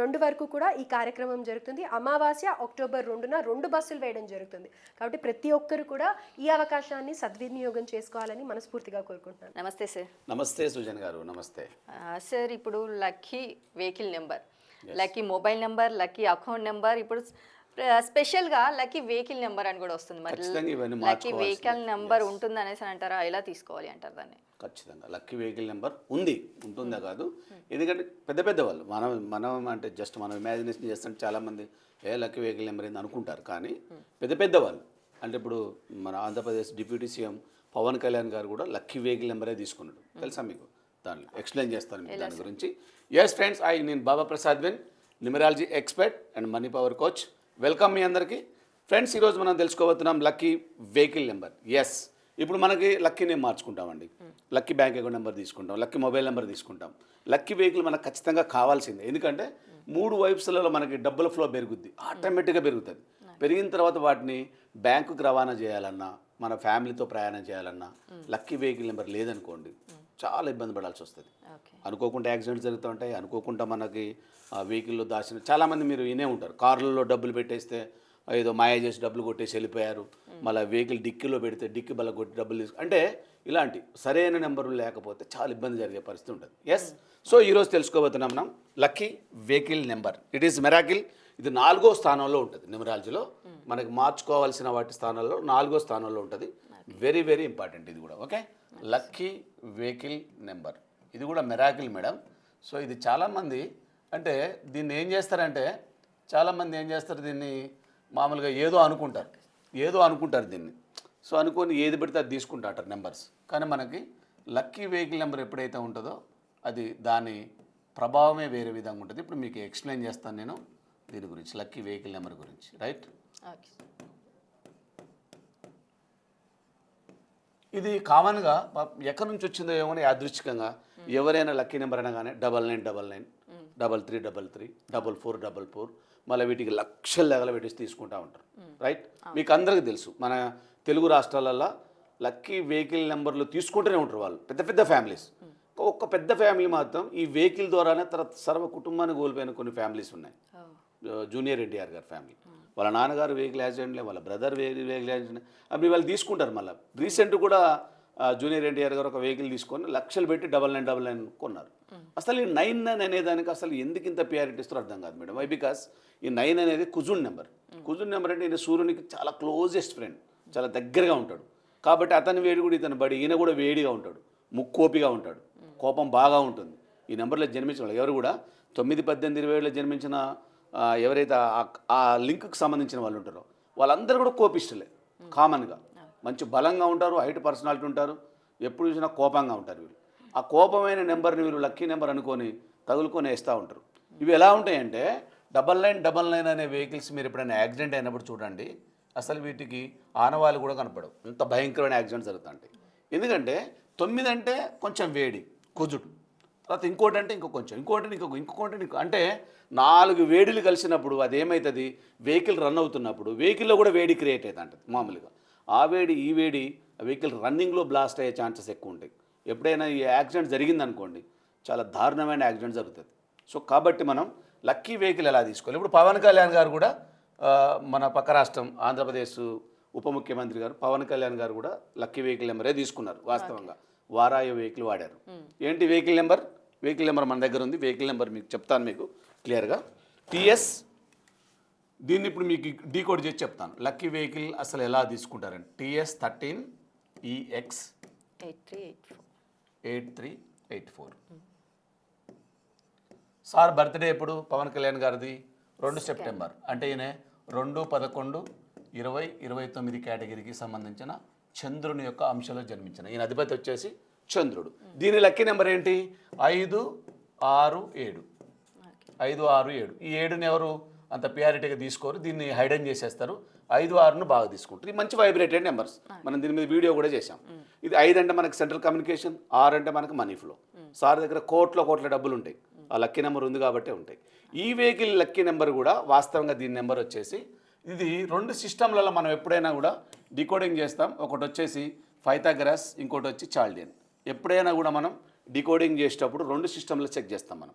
రెండు వరకు కూడా ఈ కార్యక్రమం జరుగుతుంది. అమావాస్య అక్టోబర్ రెండున రెండు బస్సులు వేయడం జరుగుతుంది. కాబట్టి ప్రతి ఒక్కరు కూడా ఈ అవకాశాన్ని సద్వినియోగం చేసుకోవాలని మనస్ఫూర్తిగా కోరుకుంటున్నాను. నమస్తే సార్ నమస్తే సుజన్ గారు. నమస్తే. సార్ ఇప్పుడు lucky vehicle number. Lucky mobile number lucky account number. ఇప్పుడు స్పె- స్పెషల్గా లక్కీ వెహికల్ నెంబర్ అని కూడా వస్తుంది మరి. లక్కీ. వెహికల్ నెంబర్ ఉంటుంది అనేసి అని అంటారా? ఎలా తీసుకోవాలి అంటారు దాన్ని? ఖచ్చితంగా. లక్కీ వెహికల్ నెంబర్ ఉంది. ఉంటుందా కాదు. ఎందుకంటే పెద్ద పెద్ద వాళ్ళు మనం మనం అంటే జస్ట్ మనం ఇమాజినేషన్ చేస్తుంటే చాలామంది ఏ లక్కీ వెహికల్ నెంబర్ ఏంది? అనుకుంటారు. కానీ పెద్ద పెద్ద వాళ్ళు అంటే ఇప్పుడు మన ఆంధ్రప్రదేశ్ డిప్యూటీ సీఎం పవన్ కళ్యాణ్ గారు కూడా లక్కీ వెహికల్ నెంబరే తీసుకున్నాడు. తెలుసా మీకు? దానిలో ఎక్స్ప్లెయిన్ చేస్తాను మీకు దాని గురించి. ఎస్ ఫ్రెండ్స్ ఐ నేను Baba Prasad win numerology expert and money power coach welcome మీ అందరికీ. ఫ్రెండ్స్ ఈరోజు మనం తెలుసుకోబోతున్నాం లక్కీ వెహికల్ నెంబర్. ఎస్ ఇప్పుడు మనకి లక్కీ నేమ్ మార్చుకుంటామండి. లక్కీ బ్యాంక్ అకౌంట్ నెంబర్ తీసుకుంటాం లక్కీ మొబైల్ నెంబర్ తీసుకుంటాం. లక్కీ వెహికల్ మనకు ఖచ్చితంగా కావాల్సిందే. ఎందుకంటే మూడు వైపులలో మనకి డబ్బుల ఫ్లో పెరుగుద్ది. ఆటోమేటిక్గా పెరుగుతుంది. పెరిగిన తర్వాత వాటిని బ్యాంకుకి రవాణా చేయాలన్నా మన ఫ్యామిలీతో ప్రయాణం చేయాలన్నా లక్కీ వెహికల్ నెంబర్ లేదనుకోండి చాలా ఇబ్బంది పడాల్సి వస్తుంది. అనుకోకుండా యాక్సిడెంట్స్ జరుగుతూ ఉంటాయి అనుకోకుండా మనకి ఆ వెహికల్లో దాచిన చాలామంది మీరు వినే ఉంటారు. కార్లలో డబ్బులు పెట్టేస్తే ఏదో మాయ చేసి డబ్బులు కొట్టేసి వెళ్ళిపోయారు. మళ్ళీ వెహికల్ డిక్కీలో పెడితే డిక్కి బల్ల కొట్టి డబ్బులు తీసుకు అంటే ఇలాంటి సరైన నెంబర్లు లేకపోతే చాలా ఇబ్బంది జరిగే పరిస్థితి ఉంటుంది. ఎస్ సో ఈరోజు తెలుసుకోబోతున్నాం మనం lucky vehicle number. It is miracle ఇది నాలుగో స్థానంలో ఉంటుంది న్యూమరాలజీలో మనకి మార్చుకోవాల్సిన వాటి స్థానాల్లో నాలుగో స్థానంలో ఉంటుంది. వెరీ వెరీ ఇంపార్టెంట్ ఇది కూడా. Okay lucky vehicle number. ఇది కూడా మెరాకిల్ మేడం. సో ఇది చాలామంది అంటే దీన్ని ఏం చేస్తారంటే చాలామంది ఏం చేస్తారు దీన్ని మామూలుగా ఏదో అనుకుంటారు. ఏదో అనుకుంటారు దీన్ని. సో అనుకొని ఏది పెడితే అది తీసుకుంటారు నెంబర్స్. కానీ మనకి లక్కీ వెహికల్ నెంబర్ ఎప్పుడైతే ఉంటుందో అది దాని ప్రభావమే వేరే విధంగా ఉంటుంది. ఇప్పుడు మీకు ఎక్స్ప్లెయిన్ చేస్తాను నేను దీని గురించి లక్కీ వెహికల్ నెంబర్ గురించి. రైట్? ఓకే. ఇది కామన్గా ఎక్కడి నుంచి వచ్చిందో ఏమో యాదృచ్ఛికంగా ఎవరైనా లక్కీ నెంబర్ అనగానే double nine double nine double three double three double four double four మళ్ళీ వీటికి లక్షల లెగల పెట్టేసి తీసుకుంటా ఉంటారు. రైట్? మీకు అందరికీ తెలుసు. మన తెలుగు రాష్ట్రాలలో లక్కీ వెహికల్ నెంబర్లు తీసుకుంటూనే ఉంటారు వాళ్ళు. పెద్ద పెద్ద ఫ్యామిలీస్. ఒక్క పెద్ద ఫ్యామిలీ మాత్రం ఈ వెహికల్ ద్వారానే తర్వాత సర్వ కుటుంబాన్ని కోల్పోయిన కొన్ని ఫ్యామిలీస్ ఉన్నాయి. జూనియర్ ఎన్టీఆర్ గారి ఫ్యామిలీ. వాళ్ళ నాన్నగారు వెహికల్ యాక్సిడెంట్లే వాళ్ళ బ్రదర్ వెహికల్ యాక్సిడెంట్ అవి వాళ్ళు తీసుకుంటారు మళ్ళీ. రీసెంట్ కూడా జూనియర్ ఎన్టీఆర్ గారు ఒక వెహికల్ తీసుకొని లక్షలు పెట్టి డబల్ నైన్ డబల్ నైన్ కొన్నారు. అసలు ఈ నైన్ నైన్ అనేదానికి అసలు ఎందుకు ఇంత ప్రియారిటీ ఇస్తారో అర్థం కాదు మేడం. వై బికాస్ ఈ నైన్ అనేది కుజున్ నెంబర్. కుజున్ నెంబర్ అంటే ఈయన సూర్యునికి చాలా క్లోజెస్ట్ ఫ్రెండ్. చాలా దగ్గరగా ఉంటాడు. కాబట్టి అతని వేడి కూడా ఇతను బడి ఈయన కూడా వేడిగా ఉంటాడు. ముక్కోపిగా ఉంటాడు. కోపం బాగా ఉంటుంది. ఈ నెంబర్లో జన్మించిన వాళ్ళు ఎవరు కూడా తొమ్మిది పద్దెనిమిది ఇరవై ఏళ్ళలో జన్మించిన ఎవరైతే ఆ- లింక్కి సంబంధించిన వాళ్ళు ఉంటారో వాళ్ళందరూ కూడా కోపిష్టలే కామన్గా. మంచి బలంగా ఉంటారు హైట్ పర్సనాలిటీ ఉంటారు ఎప్పుడు చూసినా కోపంగా ఉంటారు వీళ్ళు. ఆ కోపమైన నెంబర్ని వీళ్ళు లక్కీ నెంబర్ అనుకొని తగులుకొని వేస్తూ ఉంటారు. ఇవి ఎలా ఉంటాయంటే డబల్ నైన్ డబల్ నైన్ అనే వెహికల్స్ మీరు ఎప్పుడైనా యాక్సిడెంట్ అయినప్పుడు చూడండి అసలు వీటికి ఆనవాళ్ళు కూడా కనపడవు. అంత భయంకరమైన యాక్సిడెంట్ జరుగుతుంటాయి. ఎందుకంటే తొమ్మిది అంటే కొంచెం వేడి కుజుడు. తర్వాత ఇంకోటి అంటే ఇంకో కొంచెం ఇంకోటి ఇంకొక ఇంకొకటి ఇంకో. అంటే నాలుగు వేడిలు కలిసినప్పుడు అది ఏమవుతుంది వెహికల్ రన్ అవుతున్నప్పుడు. వెహికల్లో కూడా వేడి క్రియేట్ అవుతుంది మామూలుగా. ఆ వేడి ఈ వేడి వెహికల్ రన్నింగ్లో బ్లాస్ట్ అయ్యే ఛాన్సెస్ ఎక్కువ ఉంటాయి. ఎప్పుడైనా ఈ యాక్సిడెంట్ జరిగిందనుకోండి చాలా దారుణమైన యాక్సిడెంట్ జరుగుతుంది. సో కాబట్టి మనం లక్కీ వెహికల్ ఎలా తీసుకోవాలి? ఇప్పుడు పవన్ కళ్యాణ్ గారు కూడా మన పక్క రాష్ట్రం ఆంధ్రప్రదేశ్ ఉప ముఖ్యమంత్రి గారు పవన్ కళ్యాణ్ గారు కూడా లక్కీ వెహికల్ నెంబరే తీసుకున్నారు వాస్తవంగా. వారాయ వెహికల్ వాడారు. ఏంటి వెహికల్ నెంబర్? వెహికల్ నెంబర్ మన దగ్గర ఉంది. వెహికల్ నెంబర్ మీకు చెప్తాను మీకు క్లియర్గా. టిఎస్ దీన్ని ఇప్పుడు మీకు డీకోడ్ చేసి చెప్తాను. లక్కీ వెహికల్ అసలు ఎలా తీసుకుంటారండి TS thirteen EX eight three eight four. Eight three eight four. Sir birthday ఎప్పుడు? పవన్ కళ్యాణ్ గారిది రెండు సెప్టెంబర్. అంటే ఈయన రెండు పదకొండు ఇరవై ఇరవై తొమ్మిది కేటగిరీకి సంబంధించిన చంద్రుని యొక్క అంశంలో జన్మించిన. ఈయన అధిపతి వచ్చేసి చంద్రుడు. దీని లక్కీ నెంబర్ ఏంటి? ఐదు ఆరు ఏడు. ఐదు ఆరు ఏడు. ఈ ఏడుని ఎవరు అంత ప్రియారిటీగా తీసుకోరు దీన్ని హైడెన్ చేసేస్తారు. ఐదు ఆరును బాగా తీసుకుంటారు. ఇది మంచి వైబ్రేటెడ్ నెంబర్స్ మనం దీని మీద వీడియో కూడా చేసాం ఇది ఐదు అంటే మనకి సెంట్రల్ కమ్యూనికేషన్ ఆరు అంటే మనకి మనీ ఫ్లో సార్ దగ్గర కోట్ల కోట్ల డబ్బులు ఉంటాయి. ఆ లక్కీ నెంబర్ ఉంది కాబట్టే ఉంటాయి. ఈ వెహికల్ లక్కీ నెంబర్ కూడా వాస్తవంగా దీని నెంబర్ వచ్చేసి ఇది రెండు సిస్టమ్లలో మనం ఎప్పుడైనా కూడా డికోడింగ్ చేస్తాం. ఒకటి వచ్చేసి ఫైథాగరస్ ఇంకోటి వచ్చి చాల్డియన్ ఎప్పుడైనా కూడా మనం డికోడింగ్ చేసేటప్పుడు రెండు సిస్టంలో చెక్ చేస్తాం మనం.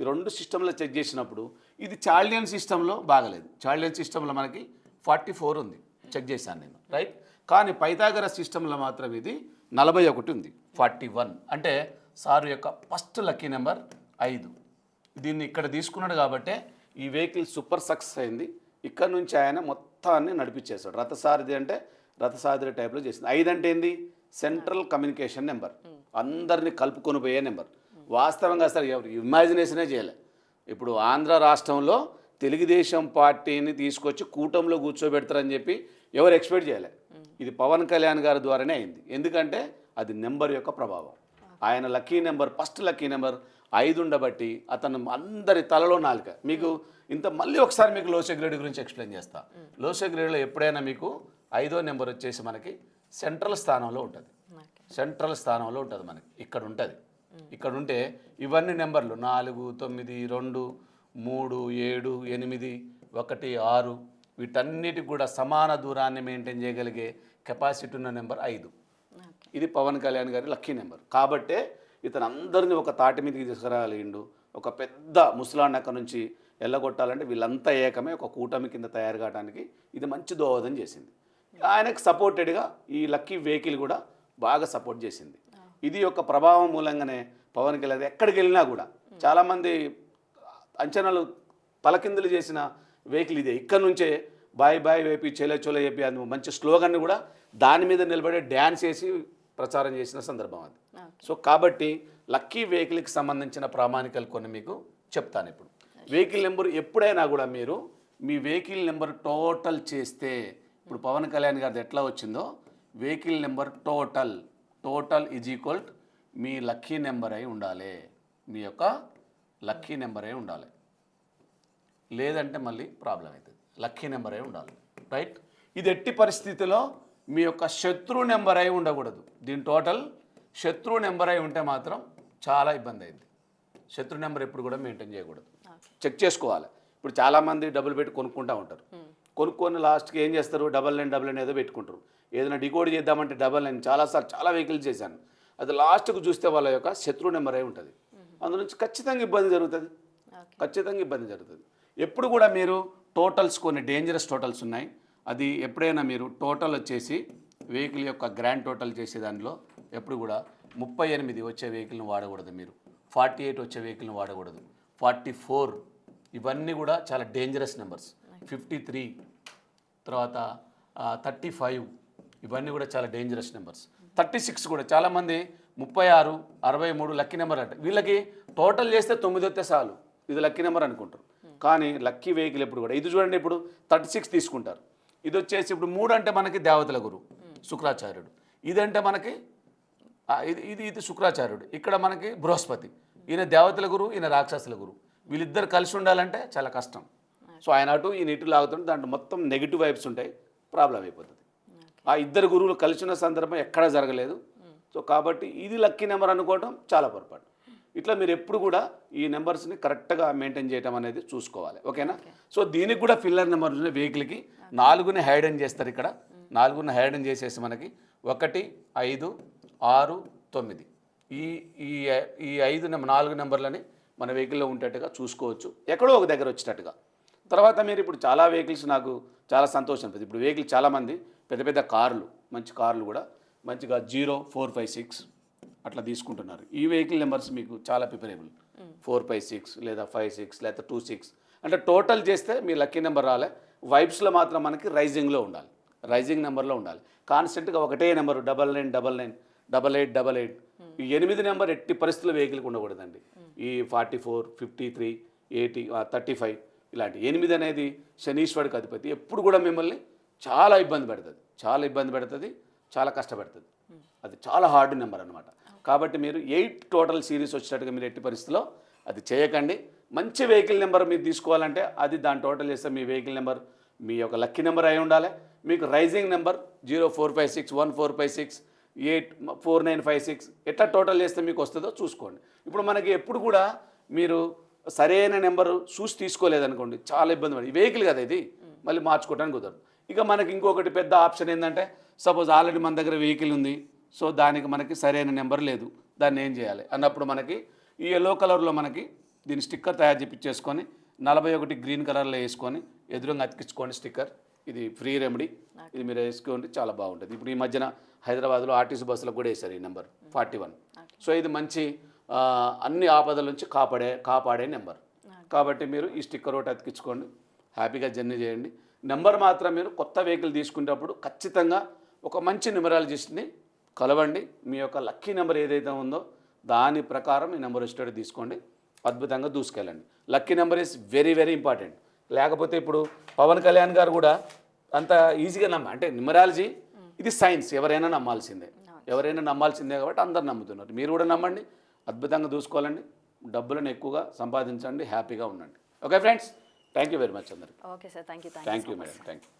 ఈ రెండు సిస్టంలో చెక్ చేసినప్పుడు ఇది చాల్డియన్ సిస్టంలో బాగలేదు. చాల్డియన్ సిస్టంలో మనకి ఫార్టీ ఫోర్ ఉంది. చెక్ చేశాను నేను. రైట్? కానీ పైతాగర సిస్టంలో మాత్రం ఇది నలభై ఒకటి ఉంది. Forty one. అంటే సారు యొక్క ఫస్ట్ లక్కీ నెంబర్ ఐదు. దీన్ని ఇక్కడ తీసుకున్నాడు కాబట్టే ఈ వెహికల్ సూపర్ సక్సెస్ అయింది. ఇక్కడ నుంచి ఆయన మొత్తాన్ని నడిపించేశాడు. రథసారథి అంటే రథసారథి టైప్లో చేసింది. ఐదు అంటే ఏంది? Central communication number. అందరిని కలుపుకొని పోయే నెంబర్. వాస్తవంగా అసలు ఎవరు ఇమాజినేషనే చేయలే. ఇప్పుడు ఆంధ్ర రాష్ట్రంలో తెలుగుదేశం పార్టీని తీసుకొచ్చి కూటంలో కూర్చోబెడతారని చెప్పి ఎవరు ఎక్స్పెక్ట్ చేయలే. ఇది పవన్ కళ్యాణ్ గారి ద్వారానే అయింది. ఎందుకంటే అది నెంబర్ యొక్క ప్రభావం. ఆయన lucky number first lucky number ఐదు ఉండబట్టి అతను అందరి తలలో నాలుక. మీకు ఇంత మళ్ళీ ఒకసారి మీకు లోసే గ్రేడ్ గురించి ఎక్స్ప్లెయిన్ చేస్తా. లోసే గ్రేడ్లో ఎప్పుడైనా మీకు ఐదో నెంబర్ వచ్చేసి మనకి సెంట్రల్ స్థానంలో ఉంటుంది. సెంట్రల్ స్థానంలో ఉంటుంది మనకి. ఇక్కడ ఉంటుంది. ఇక్కడ ఉంటే ఇవన్నీ నెంబర్లు. నాలుగు తొమ్మిది రెండు మూడు ఏడు ఎనిమిది ఒకటి ఆరు. వీటన్నిటికి కూడా సమాన దూరాన్ని మెయింటైన్ చేయగలిగే కెపాసిటీ ఉన్న నెంబర్ ఐదు. ఇది పవన్ కళ్యాణ్ గారి లక్కీ నెంబర్. కాబట్టే ఇతను అందరినీ ఒక తాటి మీదకి తీసుకురాగలిగిండు ఒక పెద్ద ముసలాండ్ అక్కడ నుంచి ఎల్లగొట్టాలంటే వీళ్ళంతా ఏకమే ఒక కూటమి కింద తయారు కావడానికి ఇది మంచి దోహదం చేసింది. ఆయనకు సపోర్టెడ్గా ఈ లక్కీ వెహికల్ కూడా బాగా సపోర్ట్ చేసింది. ఇది యొక్క ప్రభావం మూలంగానే పవన్ కళ్యాణ్ ఎక్కడికి వెళ్ళినా కూడా చాలామంది అంచనాలు తలకిందులు చేసిన వెహికల్ ఇదే. ఇక్కడ నుంచే బాయ్ బాయ్ వేపి చెలే చోలే చెప్పి అది మంచి స్లోగన్ కూడా దాని మీద నిలబడే డ్యాన్స్ చేసి ప్రచారం చేసిన సందర్భం అది. సో కాబట్టి లక్కీ వెహికల్కి సంబంధించిన ప్రామాణికలు కొన్ని మీకు చెప్తాను ఇప్పుడు. వెహికల్ నెంబర్ ఎప్పుడైనా కూడా మీరు మీ వెహికల్ నెంబర్ టోటల్ చేస్తే ఇప్పుడు పవన్ కళ్యాణ్ గారిది ఎట్లా వచ్చిందో vehicle number total total is equal me lucky number అయి ఉండాలి. మీ యొక్క లక్కీ నెంబర్ అయి ఉండాలి. లేదంటే మళ్ళీ ప్రాబ్లం అవుతుంది. లక్కీ నెంబర్ అయి ఉండాలి. రైట్ ఇది ఎట్టి పరిస్థితిలో మీ యొక్క శత్రు నెంబర్ అయి ఉండకూడదు. దీని టోటల్ శత్రు నెంబర్ అయి ఉంటే మాత్రం చాలా ఇబ్బంది అయింది. శత్రు నెంబర్ ఎప్పుడు కూడా మెయింటైన్ చేయకూడదు. చెక్ చేసుకోవాలి. ఇప్పుడు చాలామంది డబ్బులు పెట్టి కొనుక్కుంటూ ఉంటారు. కొనుక్కొని లాస్ట్కి ఏం చేస్తారు? డబల్ నైన్ డబల్ నైన్ ఏదో పెట్టుకుంటారు. ఏదైనా డికోడ్ చేద్దామంటే డబల్ నైన్. చాలాసార్లు చాలా వెహికల్స్ చేశాను. అది లాస్ట్కు చూస్తే వాళ్ళ యొక్క శత్రు నెంబర్ అయి ఉంటుంది? అందు నుంచి ఖచ్చితంగా ఇబ్బంది జరుగుతుంది. ఖచ్చితంగా ఇబ్బంది జరుగుతుంది. ఎప్పుడు కూడా మీరు టోటల్స్ కొన్ని డేంజరస్ టోటల్స్ ఉన్నాయి. అది ఎప్పుడైనా మీరు టోటల్ వచ్చేసి వెహికల్ యొక్క గ్రాండ్ టోటల్ చేసే దానిలో ఎప్పుడు కూడా ముప్పై ఎనిమిది వచ్చే వెహికల్ని వాడకూడదు మీరు. ఫార్టీ ఎయిట్ వచ్చే వెహికల్ని వాడకూడదు. ఫార్టీ ఫోర్ ఇవన్నీ కూడా చాలా డేంజరస్ నెంబర్స్. ఫిఫ్టీ త్రీ తర్వాత థర్టీ ఫైవ్ ఇవన్నీ కూడా చాలా డేంజరస్ నెంబర్స్ థర్టీ సిక్స్ కూడా చాలామంది ముప్పై ఆరు అరవై మూడు లక్కీ నెంబర్ అంట. వీళ్ళకి టోటల్ చేస్తే తొమ్మిది వస్తే చాలు. ఇది లక్కీ నెంబర్ అనుకుంటారు. కానీ లక్కీ వెహికల్ ఎప్పుడు కూడా. ఇది చూడండి ఇప్పుడు థర్టీ సిక్స్ తీసుకుంటారు. ఇది వచ్చేసి ఇప్పుడు మూడు అంటే మనకి దేవతల గురువు శుక్రాచార్యుడు. ఇదంటే మనకి ఇది ఇది ఇది శుక్రాచార్యుడు. ఇక్కడ మనకి బృహస్పతి. ఈయన దేవతల గురువు ఈయన రాక్షసుల గురువు వీళ్ళిద్దరు కలిసి ఉండాలంటే చాలా కష్టం. సో ఆయన అటు ఈయన ఇటు లాగుతుంటే దాంట్లో మొత్తం నెగిటివ్ వైబ్స్ ఉంటాయి ప్రాబ్లం అయిపోతుంది. ఆ ఇద్దరు గురువులు కలిసి ఉన్న సందర్భం ఎక్కడా జరగలేదు. సో కాబట్టి ఇది లక్కీ నెంబర్ అనుకోవడం చాలా పొరపాటు. ఇట్లా మీరు ఎప్పుడు కూడా ఈ నెంబర్స్ని కరెక్ట్గా మెయింటైన్ చేయడం అనేది చూసుకోవాలి. ఓకేనా? సో దీనికి కూడా ఫిల్లర్ నెంబర్ వెహికల్కి నాలుగుని హైడెన్ చేస్తారు ఇక్కడ. నాలుగుని హైడెన్ చేసేసి మనకి ఒకటి ఐదు ఆరు తొమ్మిది. ఈ ఈ ఈ ఐదు నెంబర్ నాలుగు నెంబర్లని మన వెహికల్లో ఉండేట్టుగా చూసుకోవచ్చు. ఎక్కడో ఒక దగ్గర వచ్చేటట్టుగా. తర్వాత మీరు ఇప్పుడు చాలా వెహికల్స్ నాకు చాలా సంతోషం అనిపిస్తుంది. ఇప్పుడు వెహికల్ చాలామంది పెద్ద పెద్ద కార్లు మంచి కార్లు కూడా మంచిగా జీరో ఫోర్ ఫైవ్ సిక్స్ అట్లా తీసుకుంటున్నారు. ఈ వెహికల్ నెంబర్స్ మీకు చాలా ప్రిఫరబుల్ ఫోర్ ఫైవ్ సిక్స్ లేదా ఫైవ్ సిక్స్ లేదా టూ సిక్స్ అంటే టోటల్ చేస్తే మీ లక్కీ నెంబర్ రాలే. వైబ్స్లో మాత్రం మనకి రైజింగ్లో ఉండాలి. రైజింగ్ నెంబర్లో ఉండాలి. కాన్స్టెంట్గా ఒకటే number double nine double nine double eight double eight ఈ ఎనిమిది నెంబర్ ఎట్టి పరిస్థితుల్లో వెహికల్కి ఉండకూడదండి. ఈ forty four fifty three eighty thirty five ఇలాంటి ఎనిమిది అనేది శనీశ్వరుడికి అధిపతి. ఎప్పుడు కూడా మిమ్మల్ని చాలా ఇబ్బంది పెడుతుంది. చాలా ఇబ్బంది పెడుతుంది చాలా కష్టపెడుతుంది. అది చాలా హార్డ్ నెంబర్ అనమాట కాబట్టి మీరు ఎయిట్ టోటల్ సిరీస్ వచ్చేటట్టుగా మీరు ఎట్టి పరిస్థితిలో అది చేయకండి. మంచి వెహికల్ నెంబర్ మీరు తీసుకోవాలంటే అది దాని టోటల్ చేస్తే మీ వెహికల్ నెంబర్ మీ యొక్క లక్కీ నెంబర్ అయి ఉండాలి. మీకు rising number zero four five six one four five six eight four nine five six ఎట్లా టోటల్ చేస్తే మీకు వస్తుందో చూసుకోండి. ఇప్పుడు మనకి ఎప్పుడు కూడా మీరు సరైన నెంబర్ చూసి తీసుకోలేదనుకోండి చాలా ఇబ్బంది పడి వెహికల్ కదా ఇది మళ్ళీ మార్చుకోవడానికి కుదరదు. ఇక మనకి ఇంకొకటి పెద్ద ఆప్షన్ ఏంటంటే సపోజ్ ఆల్రెడీ మన దగ్గర వెహికల్ ఉంది సో దానికి మనకి సరైన నెంబర్ లేదు దాన్ని ఏం చేయాలి? అన్నప్పుడు మనకి ఈ ఎల్లో కలర్లో మనకి దీని స్టిక్కర్ తయారు చేపించేసుకొని నలభై ఒకటి గ్రీన్ కలర్లో వేసుకొని ఎదురుగా అతికించుకోండి స్టిక్కర్. ఇది ఫ్రీ రెమెడీ ఇది మీరు వేసుకోండి చాలా బాగుంటుంది. ఇప్పుడు ఈ మధ్యన హైదరాబాద్లో ఆర్టీసీ బస్సులకు కూడా వేశారు ఈ నెంబర్ ఫార్టీ వన్. సో ఇది మంచి అన్ని ఆపదల నుంచి కాపాడే కాపాడే నెంబర్. కాబట్టి మీరు ఈ స్టిక్కర్ ఒకటి అతికించుకోండి. హ్యాపీగా జర్నీ చేయండి. నెంబర్ మాత్రం మీరు కొత్త వెహికల్ తీసుకునేటప్పుడు ఖచ్చితంగా ఒక మంచి న్యూమరాలజిస్ట్ని కలవండి. మీ యొక్క లక్కీ నెంబర్ ఏదైతే ఉందో దాని ప్రకారం ఈ నెంబర్ వచ్చేటట్టు తీసుకోండి. అద్భుతంగా దూసుకెళ్ళండి. Lucky number is very very important. లేకపోతే ఇప్పుడు పవన్ కళ్యాణ్ గారు కూడా అంత ఈజీగా నమ్మ అంటే న్యూమరాలజీ ఇది సైన్స్. ఎవరైనా నమ్మాల్సిందే. ఎవరైనా నమ్మాల్సిందే కాబట్టి అందరు నమ్ముతున్నారు. మీరు కూడా నమ్మండి. అద్భుతంగా దూసుకోవాలండి డబ్బులను ఎక్కువగా సంపాదించండి హ్యాపీగా ఉండండి. Okay friends thank you very much అందరికి. Okay sir thank you thank you madam thank you